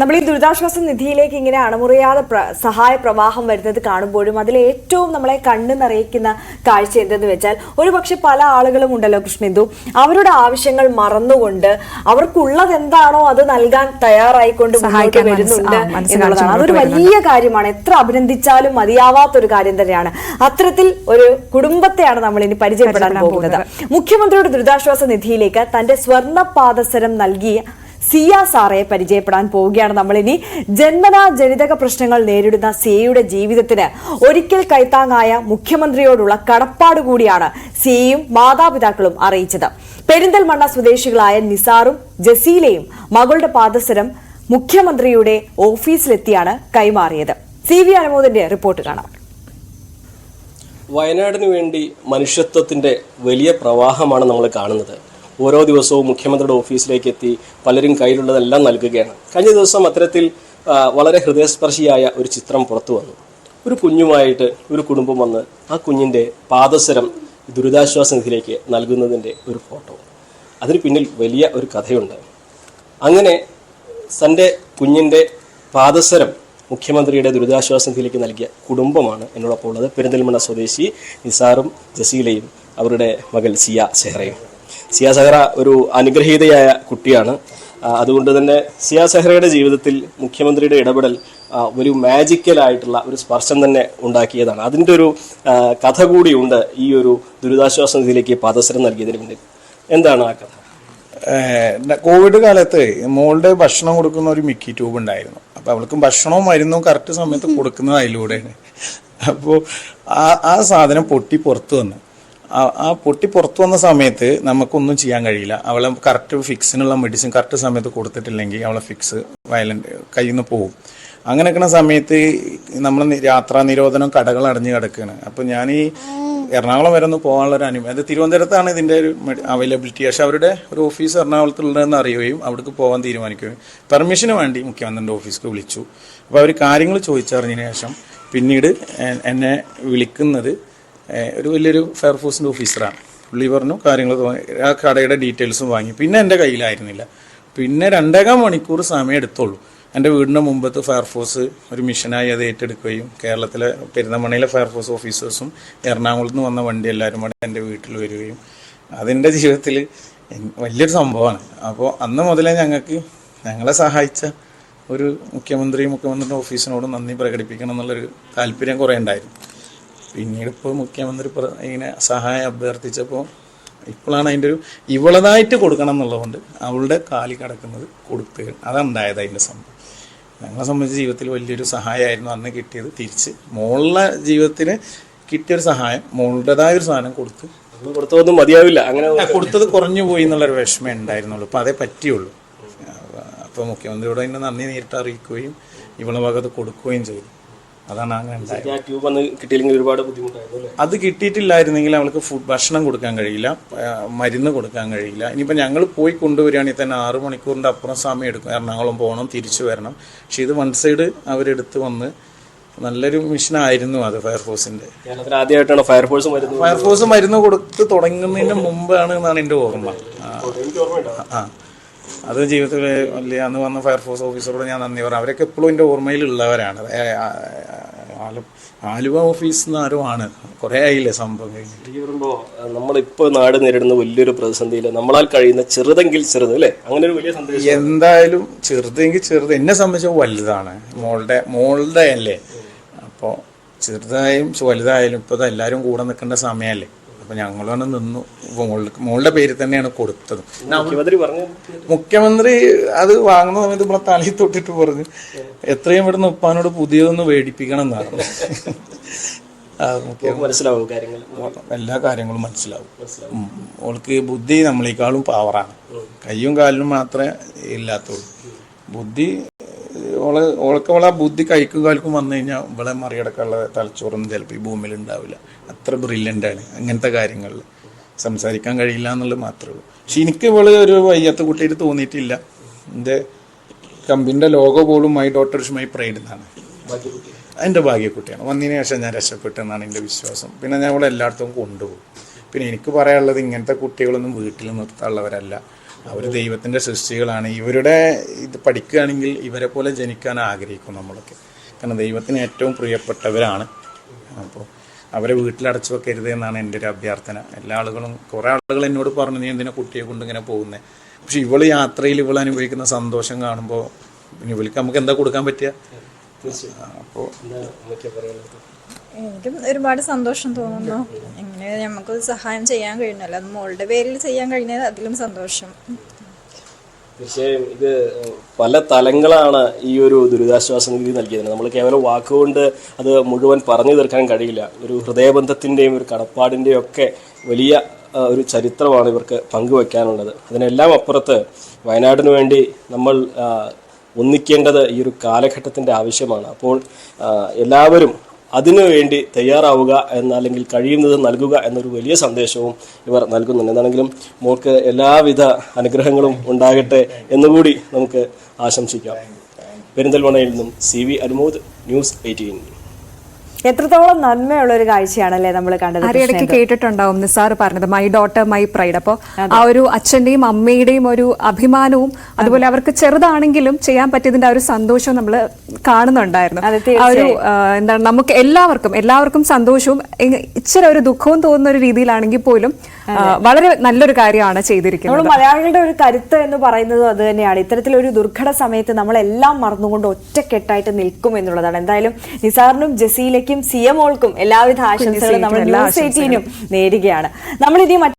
നമ്മൾ ഈ ദുരിതാശ്വാസ നിധിയിലേക്ക് ഇങ്ങനെ അണമുറിയാതെ സഹായ പ്രവാഹം വരുന്നത് കാണുമ്പോഴും അതിൽ ഏറ്റവും നമ്മളെ കണ്ണു നിറയിക്കുന്ന കാഴ്ച എന്തെന്ന് വെച്ചാൽ ഒരു പക്ഷെ പല ആളുകളും ഉണ്ടല്ലോ കൃഷ്ണിന്ദു. അവരുടെ ആവശ്യങ്ങൾ മറന്നുകൊണ്ട് അവർക്കുള്ളത് എന്താണോ അത് നൽകാൻ തയ്യാറായിക്കൊണ്ട് മുന്നോട്ട് വരുന്നുണ്ട് എന്നുള്ളതാണ്. അതൊരു വലിയ കാര്യമാണ്. എത്ര അഭിനന്ദിച്ചാലും മതിയാവാത്ത ഒരു കാര്യം തന്നെയാണ്. അത്തരത്തിൽ ഒരു കുടുംബത്തെയാണ് നമ്മൾ ഇനി പരിചയപ്പെടാൻ പരിചയപ്പെടാൻ പോകുന്നത്. മുഖ്യമന്ത്രിയുടെ ദുരിതാശ്വാസ നിധിയിലേക്ക് തന്റെ സ്വർണ പാദസരം നൽകിയ സിയ സാറയെ പരിചയപ്പെടാൻ പോവുകയാണ് നമ്മളിനി. ജന്മനാ ജനിതക പ്രശ്നങ്ങൾ നേരിടുന്ന സിയയുടെ ജീവിതത്തിന് ഒരിക്കൽ കൈത്താങ്ങായ മുഖ്യമന്ത്രിയോടുള്ള കടപ്പാട് കൂടിയാണ് സിയയും മാതാപിതാക്കളും അറിയിച്ചത്. പെരിന്തൽമണ്ണ സ്വദേശികളായ നിസാറും ജസീലയും മകളുടെ പാദസരം മുഖ്യമന്ത്രിയുടെ ഓഫീസിലെത്തിയാണ് കൈമാറിയത്. സി വി അനുമോദന്റെ റിപ്പോർട്ട് കാണാം. വയനാടിന് വേണ്ടി മനുഷ്യത്വത്തിന്റെ വലിയ പ്രവാഹമാണ് നമ്മൾ കാണുന്നത്. ഓരോ ദിവസവും മുഖ്യമന്ത്രിയുടെ ഓഫീസിലേക്ക് എത്തി പലരും കയ്യിലുള്ളതെല്ലാം നൽകുകയാണ്. കഴിഞ്ഞ ദിവസം അത്തരത്തിൽ വളരെ ഹൃദയസ്പർശിയായ ഒരു ചിത്രം പുറത്തു വന്നു. ഒരു കുഞ്ഞുമായിട്ട് ഒരു കുടുംബം വന്ന് ആ കുഞ്ഞിന്റെ പാദസരം ദുരിതാശ്വാസ നിധിയിലേക്ക് നൽകുന്നതിന്റെ ഒരു ഫോട്ടോ. അതിന് പിന്നിൽ വലിയ ഒരു കഥയുണ്ട്. അങ്ങനെ തന്റെ കുഞ്ഞിന്റെ പാദസരം മുഖ്യമന്ത്രിയുടെ ദുരിതാശ്വാസ നിധിയിലേക്ക് നൽകിയ കുടുംബമാണ് എന്നോടൊപ്പം ഉള്ളത് പെരിന്തൽമണ്ണ സ്വദേശി നിസാറും ജസീലയും അവരുടെ മകൾ സിയ സെഹ്റയും. സിയ സെഹ്റ ഒരു അനുഗ്രഹീതയായ കുട്ടിയാണ്. അതുകൊണ്ട് തന്നെ സിയ സെഹ്റയുടെ ജീവിതത്തിൽ മുഖ്യമന്ത്രിയുടെ ഇടപെടൽ ഒരു മാജിക്കലായിട്ടുള്ള ഒരു സ്പർശം തന്നെ ഉണ്ടാക്കിയതാണ്. അതിന്റെ ഒരു കഥ കൂടിയുണ്ട് ഈ ഒരു ദുരിതാശ്വാസ നിധിയിലേക്ക് പാദസരം നൽകിയതിന് പിന്നിൽ. എന്താണ് ആ കഥ? കോവിഡ് കാലത്ത് മോളുടെ ഭക്ഷണം കൊടുക്കുന്ന ഒരു മിക്കി ട്യൂബ് ഉണ്ടായിരുന്നു. അപ്പൊ അവൾക്ക് ഭക്ഷണവും മരുന്നും കറക്റ്റ് സമയത്ത് കൊടുക്കുന്നത് അതിലൂടെയാണ്. അപ്പോൾ ആ ആ സാധനം പൊട്ടി പുറത്തു വന്നു. ആ- പൊട്ടി പുറത്തു വന്ന സമയത്ത് നമുക്കൊന്നും ചെയ്യാൻ കഴിയില്ല. അവളെ കറക്റ്റ് ഫിക്സിനുള്ള മെഡിസിൻ കറക്റ്റ് സമയത്ത് കൊടുത്തിട്ടില്ലെങ്കിൽ അവളെ ഫിക്സ് വയലന്റ് കയ്യിൽ നിന്ന് പോകും. അങ്ങനെ നിൽക്കുന്ന സമയത്ത് നമ്മൾ യാത്രാ നിരോധനം കടകൾ അടഞ്ഞു കിടക്കുകയാണ് അപ്പോൾ ഞാൻ ഈ എറണാകുളം വരെ ഒന്ന് പോകാനുള്ള ഒരു അനുമതി അത് തിരുവനന്തപുരത്താണ് ഇതിന്റെ ഒരു അവൈലബിലിറ്റി പക്ഷെ അവരുടെ ഒരു ഓഫീസ് എറണാകുളത്തുള്ളതെന്ന് അറിയുകയും അവിടേക്ക് പോകാൻ തീരുമാനിക്കുകയും പെർമിഷന് വേണ്ടി മുഖ്യമന്ത്രിന്റെ ഓഫീസിൽ വിളിച്ചു. അപ്പോൾ അവർ കാര്യങ്ങൾ ചോദിച്ചറിഞ്ഞതിന് ശേഷം പിന്നീട് എന്നെ വിളിക്കുന്നത് ഒരു വലിയൊരു ഫയർഫോഴ്സിന്റെ ഓഫീസറാണ് പുള്ളി പറഞ്ഞു കാര്യങ്ങൾ ആ കടയുടെ ഡീറ്റെയിൽസും വാങ്ങി. പിന്നെ എന്റെ കയ്യിലായിരുന്നില്ല. പിന്നെ രണ്ടേകാൽ മണിക്കൂർ സമയം എടുത്തോളൂ. എന്റെ വീടിന്റെ മുമ്പത്ത് ഫയർഫോഴ്സ് ഒരു മിഷനായി അത് ഏറ്റെടുക്കുകയും കേരളത്തിലെ പെരുന്നമണയിലെ ഫയർഫോഴ്സ് ഓഫീസേഴ്സും എറണാകുളത്ത് നിന്ന് വന്ന വണ്ടി എല്ലാവരും കൂടെ എന്റെ വീട്ടിൽ വരികയും അതെന്റെ ജീവിതത്തിൽ വലിയൊരു സംഭവമാണ്. അപ്പോൾ അന്ന് മുതലേ ഞങ്ങൾക്ക് ഞങ്ങളെ സഹായിച്ച ഒരു മുഖ്യമന്ത്രി മുഖ്യമന്ത്രിയുടെ ഓഫീസിനോട് നന്ദി പ്രകടിപ്പിക്കണം എന്നുള്ളൊരു താല്പര്യം കുറേ ഉണ്ടായിരുന്നു. പിന്നീട് ഇപ്പോൾ മുഖ്യമന്ത്രി ഇങ്ങനെ സഹായം അഭ്യർത്ഥിച്ചപ്പോൾ ഇപ്പോഴാണ് അതിന്റെ ഒരു ഇവളതായിട്ട് കൊടുക്കണം എന്നുള്ളതുകൊണ്ട് അവളുടെ കാലി കിടക്കുന്നത് കൊടുത്ത് അതുണ്ടായത് അതിന്റെ സംഭവം? ഞങ്ങളെ സംബന്ധിച്ച് ജീവിതത്തിൽ വലിയൊരു സഹായമായിരുന്നു അന്ന് കിട്ടിയത് തിരിച്ച്. മോളുടെ ജീവിതത്തിന് കിട്ടിയൊരു സഹായം മോളുടേതായ ഒരു സാധനം കൊടുത്ത്. കൊടുത്തതൊന്നും മതിയാവില്ല അങ്ങനെ കൊടുത്തത് കുറഞ്ഞു പോയി എന്നുള്ളൊരു വിഷമം ഉണ്ടായിരുന്നുള്ളൂ. അപ്പോൾ അതേ പറ്റിയുള്ളൂ. അപ്പോൾ മുഖ്യമന്ത്രിയോട് അതിന്റെ നന്ദി നേരിട്ട് അറിയിക്കുകയും ഇവളെ ഭാഗത്ത് കൊടുക്കുകയും ചെയ്തു. അതാണ് അങ്ങനെ ട്യൂബ് വന്ന് കിട്ടിയില്ലെങ്കിൽ ഒരുപാട് ബുദ്ധിമുട്ടായിരുന്നു അത് കിട്ടിയിട്ടില്ലായിരുന്നെങ്കിൽ അവൾക്ക് ഫുഡ് ഭക്ഷണം കൊടുക്കാൻ കഴിയില്ല. മരുന്ന് കൊടുക്കാൻ കഴിയില്ല. ഇനിയിപ്പോൾ ഞങ്ങൾ പോയി കൊണ്ടുവരികയാണെങ്കിൽ തന്നെ ആറ് മണിക്കൂറിന്റെ അപ്പുറം സമയം എടുക്കും. എറണാകുളം പോകണം തിരിച്ചു വരണം. പക്ഷേ ഇത് വൺ സൈഡ് അവരെടുത്ത് വന്ന് നല്ലൊരു മിഷനായിരുന്നു അത് ഫയർഫോഴ്സിന്റെ ആദ്യമായിട്ടാണ് ഫയർഫോഴ്സ് മരുന്ന് ഫയർഫോഴ്സ് മരുന്ന് കൊടുത്ത് തുടങ്ങുന്നതിന് മുമ്പാണ് എന്നാണ് എന്റെ ഓർമ്മ. ആ. അത് ജീവിതത്തിൽ വലിയ അന്ന് വന്ന ഫയർഫോഴ്സ് ഓഫീസറോട് ഞാൻ നന്ദി പറയാം അവരൊക്കെ എപ്പോഴും എന്റെ ഓർമ്മയിലുള്ളവരാണ്. ആലു- ആലുവ ഓഫീസ് നിന്ന് ആരും ആണ്. കുറേ ആയില്ലേ സംഭവം കഴിഞ്ഞിട്ട്. ശരിക്കും പറയുമ്പോൾ നമ്മളിപ്പോൾ നാട് നേരിടുന്ന വലിയൊരു പ്രതിസന്ധിയിൽ നമ്മളാൽ കഴിയുന്ന ചെറുതെങ്കിൽ ചെറുത് അല്ലേ? അങ്ങനെ ഒരു വലിയ സന്ദേശം. എന്തായാലും ചെറുതെങ്കിൽ ചെറുത്. എന്നെ സംബന്ധിച്ച് വലുതാണ്. മോളുടെ മോളുടെ അല്ലേ അപ്പോൾ ചെറുതായാലും വലുതായാലും ഇപ്പോൾ എല്ലാവരും കൂടെ നിൽക്കേണ്ട സമയമല്ലേ അപ്പോൾ തന്നെ നിന്നു. മോളുടെ മോളുടെ പേര് തന്നെയാണ് കൊടുത്തത്. മുഖ്യമന്ത്രി അത് വാങ്ങുന്ന സമയത്ത് നമ്മളെ തലയിൽ തൊട്ടിട്ട് പറഞ്ഞു. എത്രയും ഇവിടുന്ന് ഉപ്പാനോട് പുതിയതൊന്ന് മേടിപ്പിക്കണം എന്നാണ് മനസ്സിലാവും കാര്യങ്ങൾ എല്ലാ കാര്യങ്ങളും മനസ്സിലാവും. ഓൾക്ക് ബുദ്ധി നമ്മളെക്കാളും പവറാണ് കയ്യും കാലിനും മാത്രമേ ഇല്ലാത്തുള്ളൂ. ബുദ്ധി ഓൾ ഓൾക്ക് അവളെ ബുദ്ധി കൈക്കും കാൽക്കും വന്നു കഴിഞ്ഞാൽ ഇവളെ മറികടക്കാനുള്ള തലച്ചോറൊന്നും ചിലപ്പോൾ ഈ ഭൂമിയിൽ ഉണ്ടാവില്ല അത്ര ബ്രില്യന്റ് ആണ് അങ്ങനത്തെ കാര്യങ്ങളിൽ സംസാരിക്കാൻ കഴിയില്ല എന്നുള്ളത് മാത്രമേ ഉള്ളൂ. പക്ഷെ എനിക്ക് ഇവൾ ഒരു വയ്യാത്ത കുട്ടിയായിട്ട് തോന്നിയിട്ടില്ല. എന്റെ കമ്പിന്റെ ലോഗോ പോലും മൈ ഡോട്ടേഴ്സ് മൈ പ്രൈഡ് എന്നാണ്. എന്റെ ഭാഗ്യക്കുട്ടിയാണ്. വന്നതിന് ശേഷം ഞാൻ രക്ഷപ്പെട്ടെന്നാണ് എന്റെ വിശ്വാസം. പിന്നെ ഞാൻ ഇവിടെ എല്ലായിടത്തും കൊണ്ടുപോകും. പിന്നെ എനിക്ക് പറയാനുള്ളത് ഇങ്ങനത്തെ കുട്ടികളൊന്നും വീട്ടിൽ നിർത്താനുള്ളവരല്ല. അവർ ദൈവത്തിന്റെ സൃഷ്ടികളാണ്. ഇവരുടെ ഇത് പഠിക്കുകയാണെങ്കിൽ ഇവരെ പോലെ ജനിക്കാൻ ആഗ്രഹിക്കും നമ്മളൊക്കെ. കാരണം ദൈവത്തിന് ഏറ്റവും പ്രിയപ്പെട്ടവരാണ്. അപ്പോൾ അവരെ വീട്ടിലടച്ചു വെക്കരുത് എന്നാണ് എന്റെ ഒരു അഭ്യർത്ഥന. എല്ലാ ആളുകളും കുറേ ആളുകൾ എന്നോട് പറഞ്ഞു നീ എന്തിനാ കുട്ടിയെ കൊണ്ട് ഇങ്ങനെ പോകുന്നത് പക്ഷെ ഇവൾ യാത്രയിൽ ഇവൾ അനുഭവിക്കുന്ന സന്തോഷം കാണുമ്പോൾ ഇവൾക്ക് നമുക്ക് എന്താ കൊടുക്കാൻ പറ്റുക? അപ്പോൾ എനിക്കും ഒരുപാട് സന്തോഷം തോന്നുന്നു. എങ്ങനെ നമുക്ക് സഹായം ചെയ്യാൻ കഴിയുന്നല്ലോ. അത് മോളുടെ പേരിൽ ചെയ്യാൻ കഴിഞ്ഞത് അതിലും സന്തോഷം. തീർച്ചയായും ഇത് പല തലങ്ങളാണ് ഈ ഒരു ദുരിതാശ്വാസ നിധി നൽകിയത് നമ്മൾ കേവലം വാക്കുകൊണ്ട് അത് മുഴുവൻ പറഞ്ഞു തീർക്കാൻ കഴിയില്ല. ഒരു ഹൃദയബന്ധത്തിന്റെയും ഒരു കടപ്പാടിന്റെയും ഒക്കെ വലിയ ഒരു ചരിത്രമാണ് ഇവർക്ക് പങ്കുവെക്കാനുള്ളത്. അതിനെല്ലാം അപ്പുറത്ത് വയനാടിന് വേണ്ടി നമ്മൾ ഒന്നിക്കേണ്ടത് ഈ ഒരു കാലഘട്ടത്തിന്റെ ആവശ്യമാണ്. അപ്പോൾ എല്ലാവരും അതിനു വേണ്ടി തയ്യാറാവുക എന്നല്ലെങ്കിൽ കഴിയുന്നത് നൽകുക എന്നൊരു വലിയ സന്ദേശവും ഇവർ നൽകുന്നുണ്ട്. എന്താണെങ്കിലും മോൾക്ക് എല്ലാവിധ അനുഗ്രഹങ്ങളും ഉണ്ടാകട്ടെ എന്നുകൂടി നമുക്ക് ആശംസിക്കാം. പെരിന്തൽമണയിൽ നിന്നും C V Anumod news eighteen. എത്രത്തോളം നന്മയുള്ള ഒരു കാഴ്ചയാണല്ലേ നമ്മൾ കണ്ടത് ആരെയിടയ്ക്ക് കേട്ടിട്ടുണ്ടാവും നിസാർ പറഞ്ഞത്. മൈ ഡോട്ടർ മൈ പ്രൈഡ് അപ്പോൾ ആ ഒരു അച്ഛന്റെയും അമ്മയുടെയും ഒരു അഭിമാനവും അതുപോലെ അവർക്ക് ചെറുതാണെങ്കിലും ചെയ്യാൻ പറ്റിയതിന്റെ ആ ഒരു സന്തോഷവും നമ്മൾ കാണുന്നുണ്ടായിരുന്നു. ആ ഒരു എന്താണ് നമുക്ക് എല്ലാവർക്കും എല്ലാവർക്കും സന്തോഷവും ഇച്ചിരി ഒരു ദുഃഖവും തോന്നുന്ന ഒരു രീതിയിലാണെങ്കിൽ പോലും വളരെ നല്ലൊരു കാര്യമാണ് നമ്മൾ ചെയ്തിരിക്കുന്നത് മലയാളികളുടെ ഒരു കരുത്ത് എന്ന് പറയുന്നത് അത് തന്നെയാണ്. ഇത്തരത്തിലൊരു ദുർഘട സമയത്ത് നമ്മളെല്ലാം മറന്നുകൊണ്ട് ഒറ്റക്കെട്ടായിട്ട് നിൽക്കും എന്നുള്ളതാണ്. എന്തായാലും നിസാറിനും ജസീലയ്ക്കും സി എം ഓൾക്കും എല്ലാവിധ ആശംസകളും നമ്മൾ ന്യൂസ് എയ്റ്റീനും നേരുകയാണ്. നമ്മൾ ഇനി